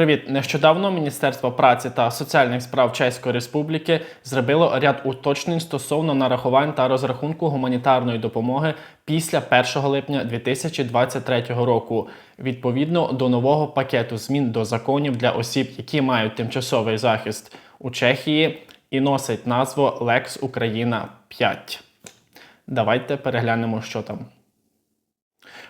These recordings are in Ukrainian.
Привіт! Нещодавно Міністерство праці та соціальних справ Чеської Республіки зробило ряд уточнень стосовно нарахувань та розрахунку гуманітарної допомоги після 1 липня 2023 року, відповідно до нового пакету змін до законів для осіб, які мають тимчасовий захист у Чехії, і носить назву Lex Україна 5. Давайте переглянемо, що там.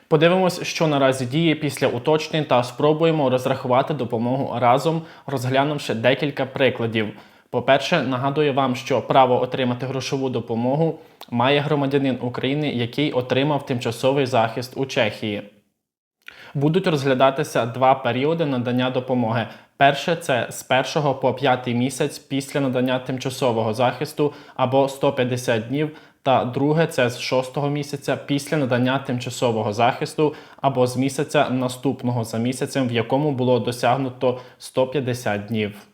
Подивимось, що наразі діє після уточнень, та спробуємо розрахувати допомогу разом, розглянувши декілька прикладів. По-перше, нагадую вам, що право отримати грошову допомогу має громадянин України, який отримав тимчасовий захист у Чехії. Будуть розглядатися два періоди надання допомоги. Перше це з 1 по 5 місяць після надання тимчасового захисту або 150 днів. Та друге це з 6 місяця після надання тимчасового захисту або з місяця наступного за місяцем, в якому було досягнуто 150 днів.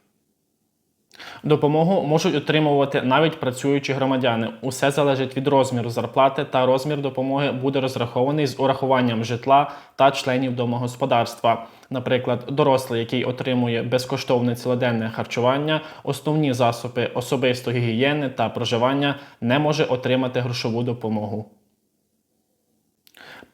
Допомогу можуть отримувати навіть працюючі громадяни. Усе залежить від розміру зарплати, та розмір допомоги буде розрахований з урахуванням житла та членів домогосподарства. Наприклад, дорослий, який отримує безкоштовне цілоденне харчування, основні засоби особистої гігієни та проживання, не може отримати грошову допомогу.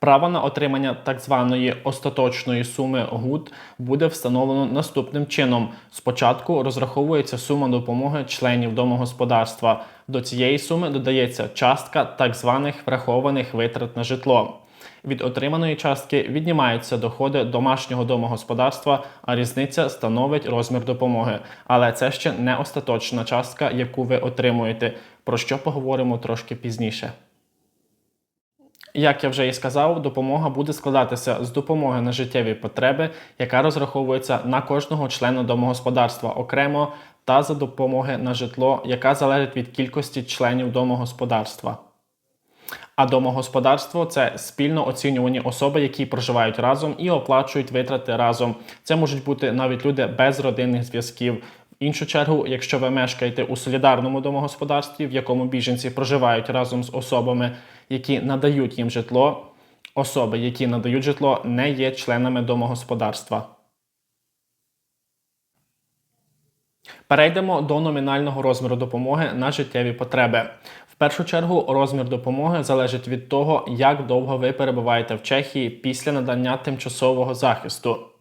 Право на отримання так званої остаточної суми ГУД буде встановлено наступним чином: спочатку розраховується сума допомоги членів домогосподарства. До цієї суми додається частка так званих врахованих витрат на житло. Від отриманої частки віднімаються доходи домашнього домогосподарства, а різниця становить розмір допомоги. Але це ще не остаточна частка, яку ви отримуєте, про що поговоримо трошки пізніше. Як я вже і сказав, допомога буде складатися з допомоги на життєві потреби, яка розраховується на кожного члена домогосподарства окремо, та за допомоги на житло, яка залежить від кількості членів домогосподарства. А домогосподарство це спільно оцінювані особи, які проживають разом і оплачують витрати разом. Це можуть бути навіть люди без родинних зв'язків. Іншу чергу, якщо ви мешкаєте у солідарному домогосподарстві, в якому біженці проживають разом з особами, які надають їм житло, особи, які надають житло, не є членами домогосподарства. Перейдемо до номінального розміру допомоги на життєві потреби. В першу чергу розмір допомоги залежить від того, як довго ви перебуваєте в Чехії після надання тимчасового захисту.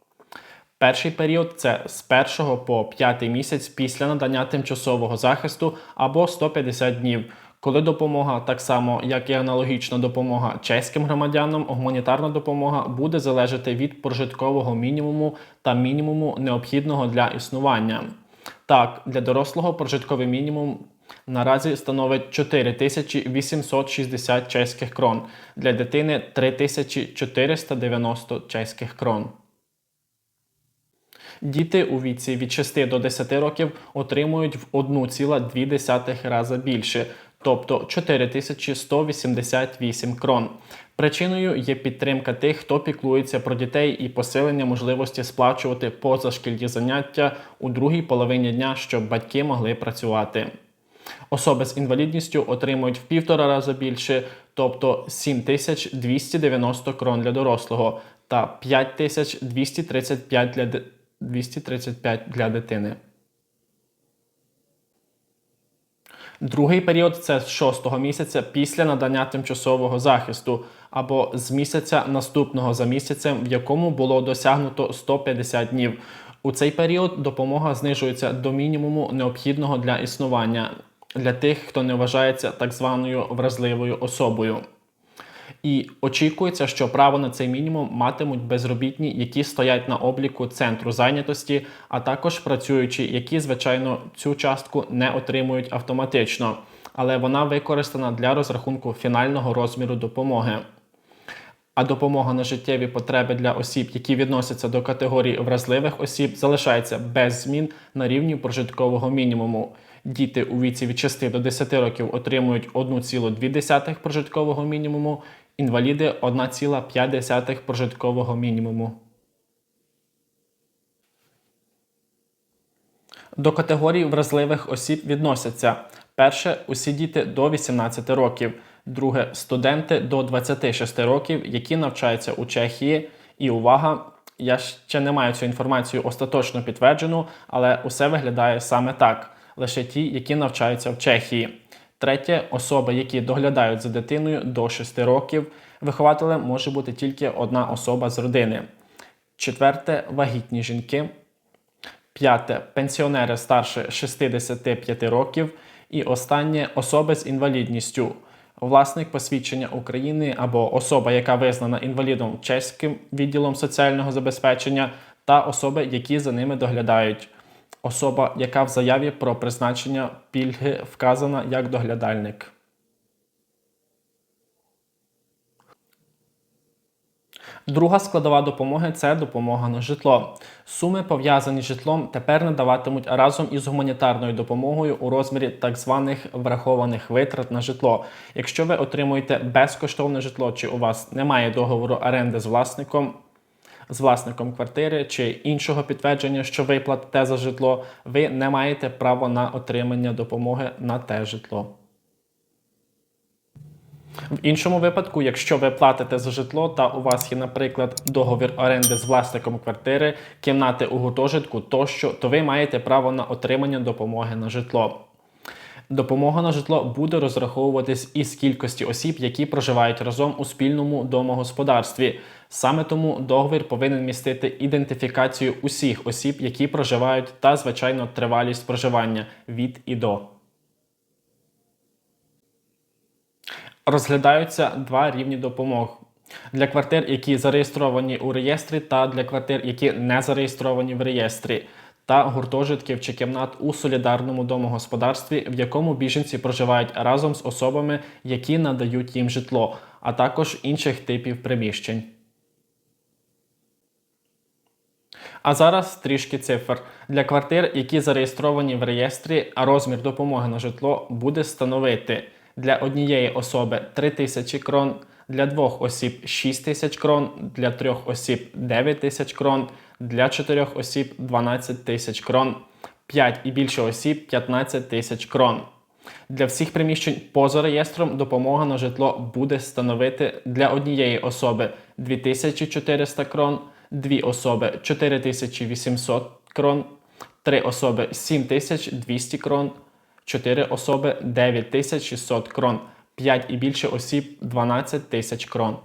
Перший період це з 1 по 5 місяць після надання тимчасового захисту або 150 днів. Коли допомога, так само як і аналогічна допомога чеським громадянам, гуманітарна допомога буде залежати від прожиткового мінімуму та мінімуму необхідного для існування. Так, для дорослого прожитковий мінімум наразі становить 4860 чеських крон, для дитини 3490 чеських крон. Діти у віці від 6 до 10 років отримують в 1,2 рази більше, тобто 4188 крон. Причиною є підтримка тих, хто піклується про дітей і посилення можливості сплачувати позашкільні заняття у другій половині дня, щоб батьки могли працювати. Особи з інвалідністю отримують в півтора рази більше, тобто 7290 крон для дорослого та 5235 для, 235 для дитини. Другий період це з 6 місяця після надання тимчасового захисту або з місяця наступного за місяцем, в якому було досягнуто 150 днів. У цей період допомога знижується до мінімуму необхідного для існування для тих, хто не вважається так званою вразливою особою. І очікується, що право на цей мінімум матимуть безробітні, які стоять на обліку центру зайнятості, а також працюючі, які, звичайно, цю частку не отримують автоматично, але вона використана для розрахунку фінального розміру допомоги. А допомога на життєві потреби для осіб, які відносяться до категорії вразливих осіб, залишається без змін на рівні прожиткового мінімуму. Діти у віці від 6 до 10 років отримують 1,2 прожиткового мінімуму, інваліди 1,5 прожиткового мінімуму. До категорії вразливих осіб відносяться перше усі діти до 18 років, друге студенти до 26 років, які навчаються у Чехії, і увага, Я ще не маю цю інформацію остаточно підтверджену, але усе виглядає саме так: лише ті, які навчаються в Чехії. Третє особи, які доглядають за дитиною до 6 років. Вихователем може бути тільки одна особа з родини. Четверте вагітні жінки. П'яте пенсіонери старше 65 років. І останнє особи з інвалідністю. Власник посвідчення України або особа, яка визнана інвалідом чеським відділом соціального забезпечення, та особи, які за ними доглядають. Особа, яка в заяві про призначення пільги вказана як доглядальник. Друга складова допомоги це допомога на житло. Суми, пов'язані з житлом, тепер надаватимуть разом із гуманітарною допомогою у розмірі так званих врахованих витрат на житло. Якщо ви отримуєте безкоштовне житло, чи у вас немає договору оренди з власником. З власником квартири чи іншого підтвердження, що ви платите за житло, ви не маєте права на отримання допомоги на те житло. В іншому випадку, якщо ви платите за житло та у вас є, наприклад, договір оренди з власником квартири, кімнати у гуртожитку тощо, то ви маєте право на отримання допомоги на житло. Допомога на житло буде розраховуватись із кількості осіб, які проживають разом у спільному домогосподарстві. Саме тому договір повинен містити ідентифікацію усіх осіб, які проживають, та, звичайно, тривалість проживання від і до. Розглядаються два рівні допомог. Для квартир, які зареєстровані у реєстрі, та для квартир, які не зареєстровані в реєстрі, та гуртожитків чи кімнат у солідарному домогосподарстві, в якому біженці проживають разом з особами, які надають їм житло, а також інших типів приміщень. А зараз трішки цифр. Для квартир, які зареєстровані в реєстрі, а розмір допомоги на житло буде становити для однієї особи 3 тисячі крон, для двох осіб 6 тисяч крон, для трьох осіб 9 тисяч крон, для чотирьох осіб 12 тисяч крон, 5 і більше осіб 15 тисяч крон. Для всіх приміщень поза реєстром допомога на житло буде становити для однієї особи 2400 крон, дві особи 4800 крон, три особи 7200 крон, 4 особи 9600 крон, 5 і більше осіб 12 тисяч крон.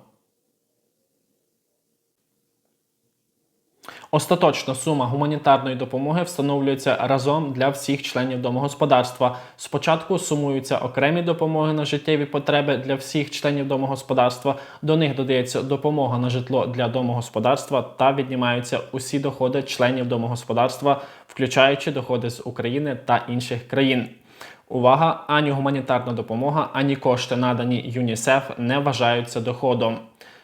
Остаточна сума гуманітарної допомоги встановлюється разом для всіх членів домогосподарства. Спочатку сумуються окремі допомоги на життєві потреби для всіх членів домогосподарства. До них додається допомога на житло для домогосподарства та віднімаються усі доходи членів домогосподарства, включаючи доходи з України та інших країн. Увага! Ані гуманітарна допомога, ані кошти, надані ЮНІСЕФ, не вважаються доходом.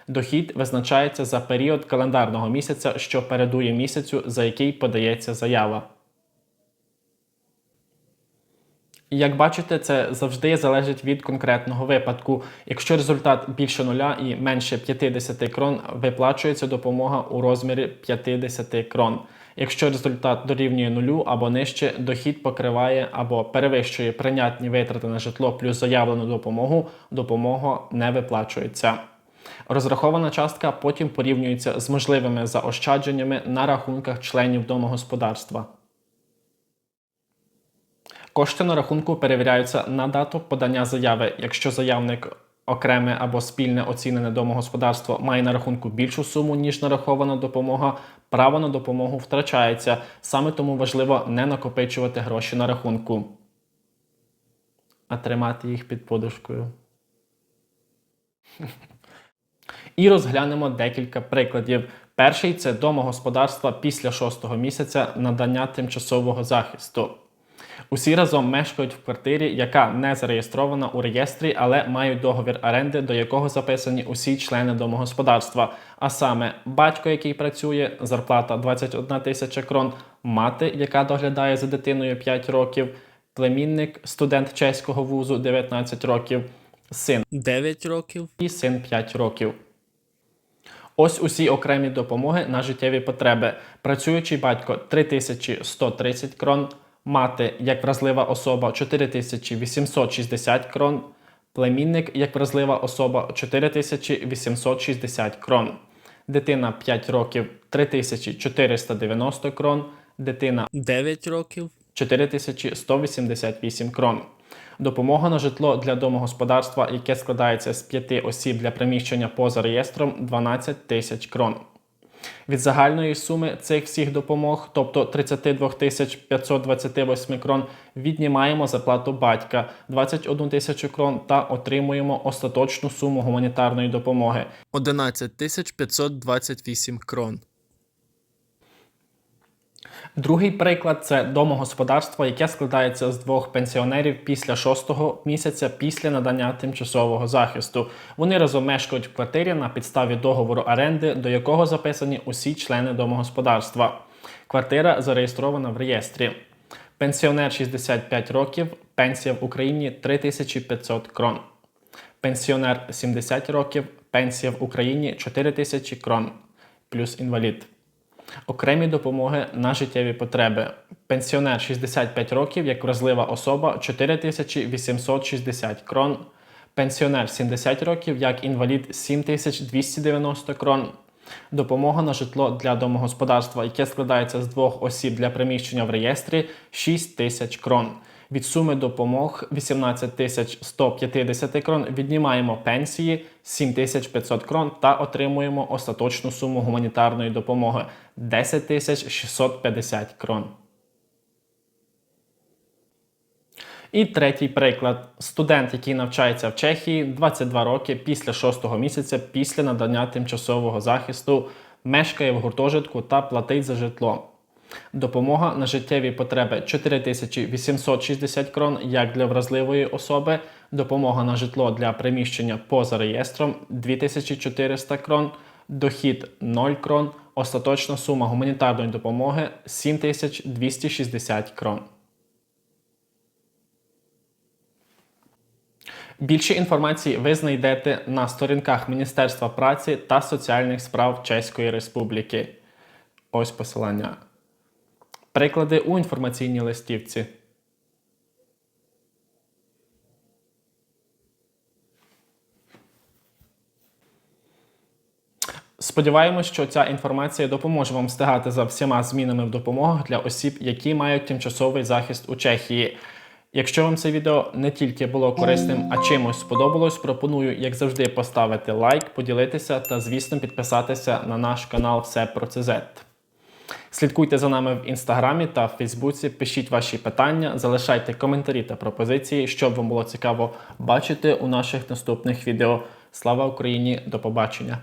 Дохід визначається за період календарного місяця, що передує місяцю, за який подається заява. Як бачите, це завжди залежить від конкретного випадку. Якщо результат більше нуля і менше 50 крон, виплачується допомога у розмірі 50 крон. Якщо результат дорівнює нулю або нижче, дохід покриває або перевищує прийнятні витрати на житло плюс заявлену допомогу, допомога не виплачується. Розрахована частка потім порівнюється з можливими заощадженнями на рахунках членів домогосподарства. Кошти на рахунку перевіряються на дату подання заяви, якщо заявник окреме або спільне оцінене домогосподарство має на рахунку більшу суму, ніж нарахована допомога, право на допомогу втрачається. Саме тому важливо не накопичувати гроші на рахунку, а тримати їх під подушкою. І розглянемо декілька прикладів. Перший це домогосподарства після шостого місяця надання тимчасового захисту. Усі разом мешкають в квартирі, яка не зареєстрована у реєстрі, але мають договір оренди, до якого записані усі члени домогосподарства. А саме батько, який працює, зарплата 21 тисяча крон, мати, яка доглядає за дитиною 5 років, племінник, студент чеського вузу 19 років, син 9 років і син 5 років. Ось усі окремі допомоги на життєві потреби. Працюючий батько 3130 крон мати як вразлива особа 4860 крон, племінник як вразлива особа 4860 крон. дитина 5 років 3490 крон, дитина 9 років 4188 крон. Допомога на житло для домогосподарства, яке складається з 5 осіб для приміщення поза реєстром 12 тисяч крон. Від загальної суми цих всіх допомог, тобто 32 тисяч 528 крон, віднімаємо зарплату батька 21 тисячу крон та отримуємо остаточну суму гуманітарної допомоги 11 тисяч 528 крон. Другий приклад це домогосподарство, яке складається з двох пенсіонерів після шостого місяця після надання тимчасового захисту. Вони разом мешкають в квартирі на підставі договору оренди, до якого записані усі члени домогосподарства. Квартира зареєстрована в реєстрі. Пенсіонер 65 років, пенсія в Україні 3500 крон. Пенсіонер 70 років, пенсія в Україні 4000 крон, плюс інвалід. Окремі допомоги на життєві потреби. Пенсіонер 65 років як вразлива особа 4860 крон. Пенсіонер 70 років як інвалід 7290 крон. Допомога на житло для домогосподарства, яке складається з двох осіб для приміщення в реєстрі 6 тисяч крон. Від суми допомог 18 тисяч 150 крон віднімаємо пенсії 7500 крон та отримуємо остаточну суму гуманітарної допомоги 10 тисяч 650 крон. І третій приклад: студент, який навчається в Чехії 22 роки після 6 місяця після надання тимчасового захисту, мешкає в гуртожитку та платить за житло. Допомога на життєві потреби 4860 крон як для вразливої особи, допомога на житло для приміщення поза реєстром 2400 крон, дохід 0 крон, остаточна сума гуманітарної допомоги 7260 крон. Більше інформації ви знайдете на сторінках Міністерства праці та соціальних справ Чеської Республіки. Ось посилання. Приклади у інформаційній листівці. Сподіваємось, що ця інформація допоможе вам встигати за всіма змінами в допомогах для осіб, які мають тимчасовий захист у Чехії. Якщо вам це відео не тільки було корисним, а чимось сподобалось, пропоную, як завжди, поставити лайк, поділитися та, звісно, підписатися на наш канал Все про ЦЗ. Слідкуйте за нами в інстаграмі та в Фейсбуці, пишіть ваші питання, залишайте коментарі та пропозиції, щоб вам було цікаво бачити у наших наступних відео. Слава Україні! До побачення!